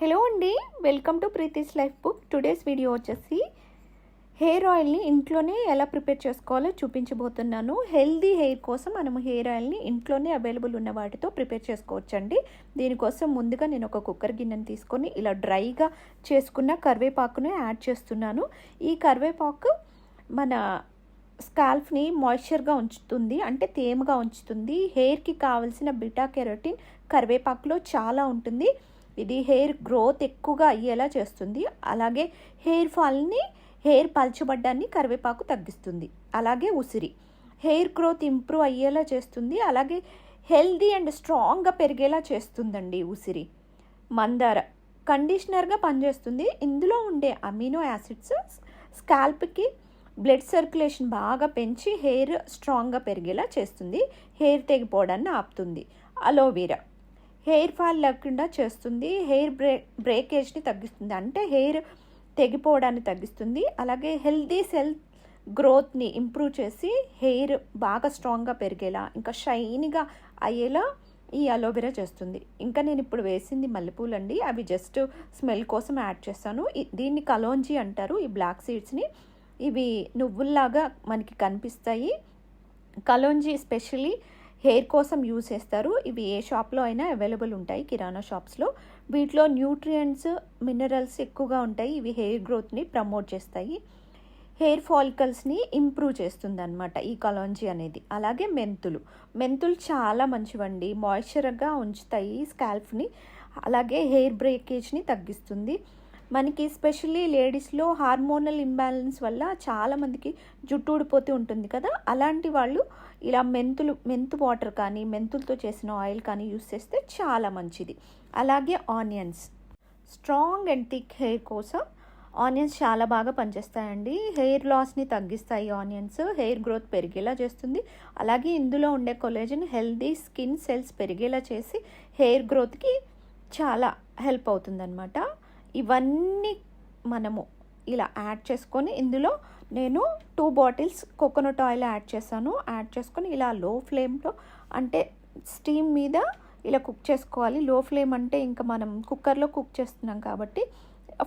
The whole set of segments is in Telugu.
హలో అండి welcome to Preethi's life book. Today's video వచ్చేసి హెయిర్ ఆయిల్ని ఇంట్లోనే ఎలా ప్రిపేర్ చేసుకోవాలో చూపించబోతున్నాను. హెల్దీ హెయిర్ కోసం మనము హెయిర్ ఆయిల్ని ఇంట్లోనే అవైలబుల్ ఉన్న వాటితో ప్రిపేర్ చేసుకోవచ్చండి. దీనికోసం ముందుగా నేను ఒక కుక్కర్ గిన్నెను తీసుకొని ఇలా డ్రైగా చేసుకున్న కరివేపాకును యాడ్ చేస్తున్నాను. ఈ కరివేపాకు మన స్కాల్ఫ్ని మాయిశ్చర్గా ఉంచుతుంది అంటే తేమగా ఉంచుతుంది. హెయిర్కి కావలసిన బిటా కెరోటిన్ కరివేపాకులో చాలా ఉంటుంది. ఇది హెయిర్ గ్రోత్ ఎక్కువగా అయ్యేలా చేస్తుంది. అలాగే హెయిర్ ఫాల్ని హెయిర్ పల్చబడ్డాన్ని కరివేపాకు తగ్గిస్తుంది. అలాగే ఉసిరి. హెయిర్ గ్రోత్ ఇంప్రూవ్ అయ్యేలా చేస్తుంది. అలాగే హెల్దీ అండ్ స్ట్రాంగ్గా పెరిగేలా చేస్తుందండి ఉసిరి. మందార. కండిషనర్గా పనిచేస్తుంది. ఇందులో ఉండే అమినో యాసిడ్స్ స్కాల్ప్కి బ్లడ్ సర్క్యులేషన్ బాగా పెంచి హెయిర్ స్ట్రాంగ్గా పెరిగేలా చేస్తుంది. హెయిర్ తెగిపోవడాన్ని ఆపుతుంది. అలోవీరా. హెయిర్ ఫాల్ లేకుండా చేస్తుంది. హెయిర్ బ్రే బ్రేకేజ్ని తగ్గిస్తుంది. అంటే హెయిర్ తెగిపోవడాన్ని తగ్గిస్తుంది. అలాగే హెల్దీ సెల్ గ్రోత్ని ఇంప్రూవ్ చేసి హెయిర్ బాగా స్ట్రాంగ్గా పెరిగేలా ఇంకా షైనీగా అయ్యేలా ఈ అలోవెరా చేస్తుంది. ఇంకా నేను ఇప్పుడు వేసింది మల్లెపూలు అండి. అవి జస్ట్ స్మెల్ కోసం యాడ్ చేస్తాను. దీన్ని కలోంజీ అంటారు ఈ బ్లాక్ సీడ్స్ని. ఇవి నువ్వుల్లాగా మనకి కనిపిస్తాయి. కలోంజీ స్పెషల్లీ హెయిర్ కోసం యూస్ చేస్తారు. ఇవి ఏ షాప్లో అయినా అవైలబుల్ ఉంటాయి కిరాణా షాప్స్లో. వీటిలో న్యూట్రియంట్స్ మినరల్స్ ఎక్కువగా ఉంటాయి. ఇవి హెయిర్ గ్రోత్ని ప్రమోట్ చేస్తాయి. హెయిర్ ఫాలికల్స్ని ఇంప్రూవ్ చేస్తుంది అనమాట ఈ కలాంజీ అనేది. అలాగే మెంతులు. మెంతులు చాలా మంచివండి. మాయిశ్చర్గా ఉంచుతాయి స్కాల్ఫ్ని అలాగే హెయిర్ బ్రేకేజ్ని తగ్గిస్తుంది. మనకి స్పెషల్లీ లేడీస్లో హార్మోనల్ ఇంబ్యాలెన్స్ వల్ల చాలామందికి జుట్టు ఊడిపోతూ ఉంటుంది కదా? అలాంటి వాళ్ళు ఇలా మెంతులు మెంతు వాటర్ కానీ మెంతులతో చేసిన ఆయిల్ కానీ యూస్ చేస్తే చాలా మంచిది. అలాగే onions. Strong and thick hair కోసం ఆనియన్స్ చాలా బాగా పనిచేస్తాయండి. హెయిర్ లాస్ని తగ్గిస్తాయి ఆనియన్స్. హెయిర్ గ్రోత్ పెరిగేలా చేస్తుంది. అలాగే ఇందులో ఉండే కొలేజన్ హెల్దీ స్కిన్ సెల్స్ పెరిగేలా చేసి హెయిర్ గ్రోత్కి చాలా హెల్ప్ అవుతుందన్నమాట. ఇవన్నీ మనము ఇలా యాడ్ చేసుకొని ఇందులో నేను two bottles coconut oil add చేశాను. యాడ్ చేసుకొని ఇలా లో ఫ్లేమ్లో అంటే స్టీమ్ మీద ఇలా కుక్ చేసుకోవాలి. లో ఫ్లేమ్ అంటే ఇంకా మనం కుక్కర్లో కుక్ చేస్తున్నాం కాబట్టి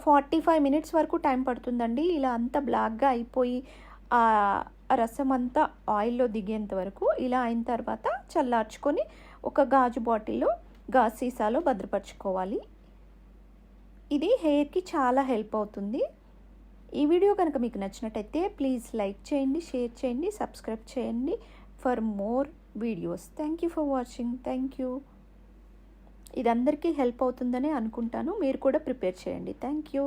ఫార్టీ ఫైవ్ మినిట్స్ వరకు టైం పడుతుందండి. ఇలా అంతా బ్లాక్గా అయిపోయి ఆ రసం అంతా ఆయిల్లో దిగేంత వరకు ఇలా అయిన తర్వాత చల్లార్చుకొని ఒక గాజు బాటిల్లో గాజు సీసాలో భద్రపరచుకోవాలి. ఇది హెయిర్కి చాలా హెల్ప్ అవుతుంది. ఈ వీడియో కనుక మీకు నచ్చినట్టయితే ప్లీజ్ లైక్ చేయండి షేర్ చేయండి సబ్స్క్రైబ్ చేయండి for more videos. Thank you for watching. Thank you. ఇది అందరికీ హెల్ప్ అవుతుందనే అనుకుంటాను. మీరు కూడా ప్రిపేర్ చేయండి. Thank you.